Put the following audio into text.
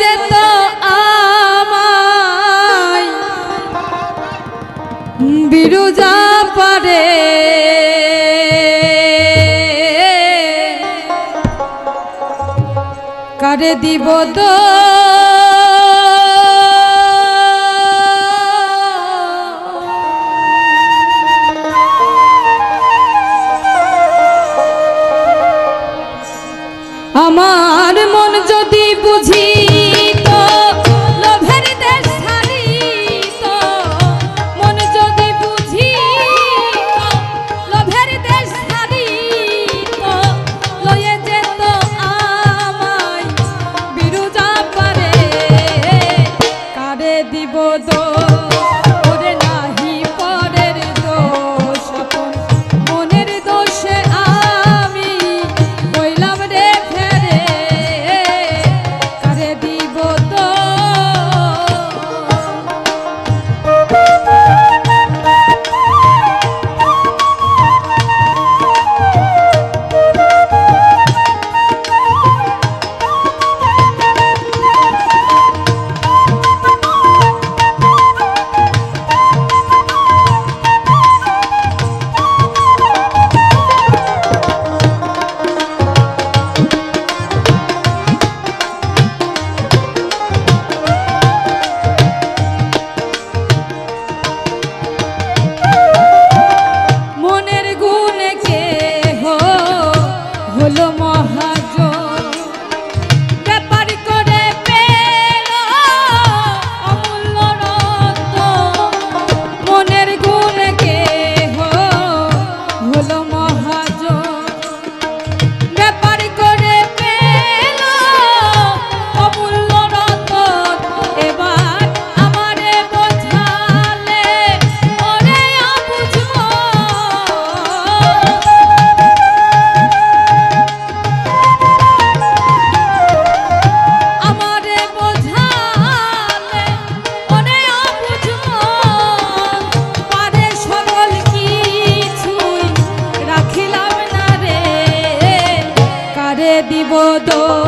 যেত আমায় বিরুজা পারে। কারে দিব তো দোষ